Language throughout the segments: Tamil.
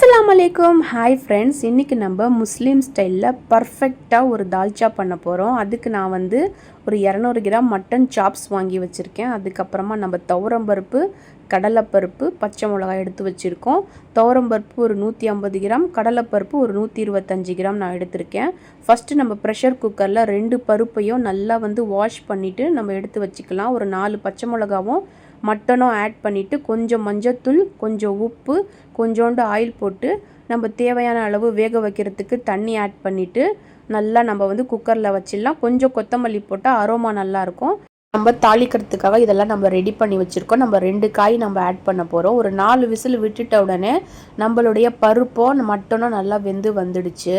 அஸ்ஸலாமு அலைக்கும் ஹாய் ஃப்ரெண்ட்ஸ் இன்றைக்கி நம்ம முஸ்லீம் ஸ்டைலில் பர்ஃபெக்டாக ஒரு தால்ச்சா பண்ண போகிறோம் அதுக்கு நான் வந்து ஒரு இரநூறு கிராம் மட்டன் சாப்ஸ் வாங்கி வச்சுருக்கேன். அதுக்கப்புறமா நம்ம துவரம்பருப்பு கடலைப்பருப்பு பச்சை மிளகாய் எடுத்து வச்சுருக்கோம். துவரம்பருப்பு ஒரு நூற்றி ஐம்பது கிராம் கடலைப்பருப்பு ஒரு நூற்றி இருபத்தஞ்சி கிராம் நான் எடுத்திருக்கேன். ஃபஸ்ட்டு நம்ம ப்ரெஷர் குக்கரில் ரெண்டு பருப்பையும் நல்லா வந்து வாஷ் பண்ணிவிட்டு நம்ம எடுத்து வச்சுக்கலாம். ஒரு நாலு பச்சை மிளகாவும் மட்டனும் ஆட் பண்ணிவிட்டு கொஞ்சம் மஞ்சத்தூள் கொஞ்சம் உப்பு கொஞ்சோண்டு ஆயில் போட்டு நம்ம தேவையான அளவு வேக வைக்கிறதுக்கு தண்ணி ஆட் பண்ணிவிட்டு நல்லா நம்ம வந்து குக்கரில் வச்சிடலாம். கொஞ்சம் கொத்தமல்லி போட்டால் அரோமா நல்லாயிருக்கும் நம்ம தாளிக்கிறதுக்காக இதெல்லாம் நம்ம ரெடி பண்ணி வச்சுருக்கோம். நம்ம ரெண்டு காய் நம்ம ஆட் பண்ண போகிறோம் ஒரு நாலு விசில் விட்டுட்ட உடனே நம்மளுடைய பருப்போ மட்டனோ நல்லா வெந்து வந்துடுச்சு.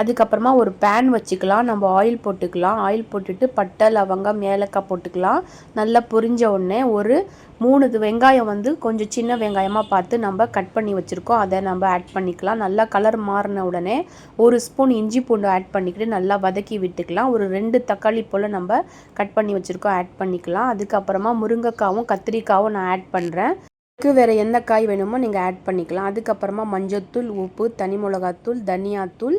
அதுக்கப்புறமா ஒரு பேன் வச்சுக்கலாம். நம்ம ஆயில் போட்டுக்கலாம். ஆயில் போட்டுட்டு பட்டை லவங்கம் ஏலக்காய் போட்டுக்கலாம். நல்லா பொரிஞ்ச உடனே ஒரு மூணு வெங்காயம் வந்து கொஞ்சம் சின்ன வெங்காயமாக பார்த்து நம்ம கட் பண்ணி வச்சுருக்கோம். அதை நம்ம ஆட் பண்ணிக்கலாம். நல்லா கலர் மாறின உடனே ஒரு ஸ்பூன் இஞ்சி பூண்டு ஆட் பண்ணிக்கிட்டு நல்லா வதக்கி விட்டுக்கலாம். ஒரு ரெண்டு தக்காளி போல் நம்ம கட் பண்ணி வச்சுருக்கோம். ஆட் பண்ணிக்கலாம். அதுக்கப்புறமா முருங்கைக்காவும் கத்திரிக்காவும் நான் ஆட் பண்ணுறேன் அதுக்கு வேறு எந்த காய் வேணுமோ நீங்கள் ஆட் பண்ணிக்கலாம். அதுக்கப்புறமா மஞ்சத்தூள் உப்பு தனி மிளகாத்தூள் தனியாத்தூள்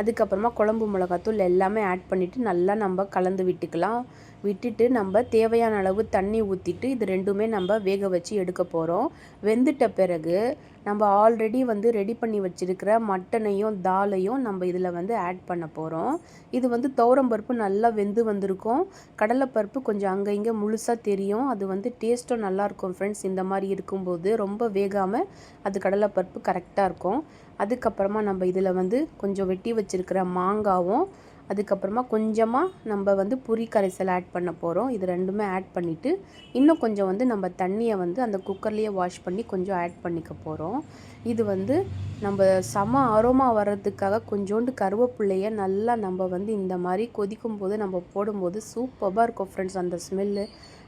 அதுக்கப்புறமா குழம்பு மிளகாத்தூள் எல்லாமே ஆட் பண்ணிவிட்டு நல்லா நம்ம கலந்து விட்டுக்கலாம். விட்டுட்டு நம்ம தேவையான அளவு தண்ணி ஊற்றிட்டு இது ரெண்டுமே நம்ம வேக வச்சு எடுக்க போகிறோம் வெந்துட்ட பிறகு நம்ம ஆல்ரெடி வந்து ரெடி பண்ணி வச்சுருக்கிற மட்டனையும் தாலையும் நம்ம இதில் வந்து ஆட் பண்ண போகிறோம் இது வந்து பருப்பு நல்லா வெந்து வந்திருக்கும். கடலைப்பருப்பு கொஞ்சம் அங்கே இங்கே முழுசாக தெரியும். அது வந்து டேஸ்ட்டும் நல்லாயிருக்கும் ஃப்ரெண்ட்ஸ் இந்த மாதிரி இருக்கும்போது ரொம்ப வேகாமல் அது கடலைப்பருப்பு கரெக்டாக இருக்கும். அதுக்கப்புறமா நம்ம இதில் வந்து கொஞ்சம் வெட்டி வச்சுருக்கிற மாங்காவும் அதுக்கப்புறமா கொஞ்சமாக நம்ம வந்து புரி கரைசல் ஆட் பண்ண போகிறோம் இது ரெண்டுமே ஆட் பண்ணிவிட்டு இன்னும் கொஞ்சம் வந்து நம்ம தண்ணியை வந்து அந்த குக்கர்லேயே வாஷ் பண்ணி கொஞ்சம் ஆட் பண்ணிக்க போகிறோம் இது வந்து நம்ம சம ஆரோமா வர்றதுக்காக கொஞ்சோண்டு கருவேப்பிள்ளையை நல்லா நம்ம வந்து இந்த மாதிரி கொதிக்கும் போது நம்ம போடும்போது சூப்பராக இருக்கும் ஃப்ரெண்ட்ஸ் அந்த ஸ்மெல்லு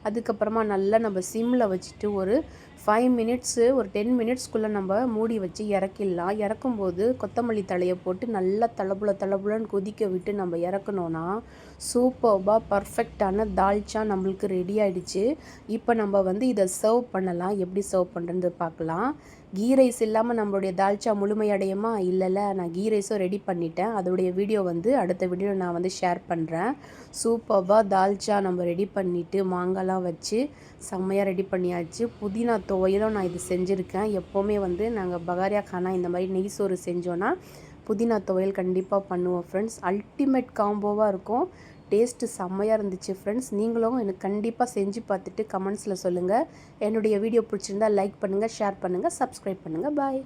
அதுக்கப்புறமா நல்லா நம்ம சிம்மில் வச்சுட்டு ஒரு ஃபைவ் மினிட்ஸு ஒரு டென் மினிட்ஸ்க்குள்ளே நம்ம மூடி வச்சு இறக்கிடலாம். இறக்கும்போது கொத்தமல்லி தலையை போட்டு நல்லா தளபுல தளபுலன்னு கொதிக்க விட்டு நம்ம இறக்கணுன்னா சூப்பர்பாக பர்ஃபெக்டான தால்ச்சா நம்மளுக்கு ரெடி ஆகிடுச்சு இப்போ நம்ம வந்து இதை சர்வ் பண்ணலாம். எப்படி சர்வ் பண்ணுறது பார்க்கலாம் கீ ரைஸ் இல்லாமல் நம்மளுடைய தால்ச்சா முழுமையடையுமா? இல்லைல்ல. நான் கீ ரைஸும் ரெடி பண்ணிட்டேன். அதோடைய வீடியோ வந்து அடுத்த வீடியோ நான் வந்து ஷேர் பண்ணுறேன் சூப்பர்வாக தால்ச்சா நம்ம ரெடி பண்ணிவிட்டு மாங்காய்லாம் வச்சு செம்மையாக ரெடி பண்ணியாச்சு. புதினா துவையலும் நான் இது செஞ்சுருக்கேன். எப்போவுமே வந்து நாங்கள் பகாரியா கானா இந்த மாதிரி நெய் சோறு செஞ்சோன்னா புதினா துவையல் கண்டிப்பாக பண்ணுவோம் ஃப்ரெண்ட்ஸ் அல்டிமேட் காம்போவாக இருக்கும். டேஸ்ட்டு செம்மையாக இருந்துச்சு ஃப்ரெண்ட்ஸ் நீங்களும் எனக்கு கண்டிப்பாக செஞ்சு பார்த்துட்டு கமெண்ட்ஸில் சொல்லுங்கள் என்னுடைய வீடியோ பிடிச்சிருந்தா லைக் பண்ணுங்கள் ஷேர் பண்ணுங்கள் சப்ஸ்கிரைப் பண்ணுங்கள் பாய்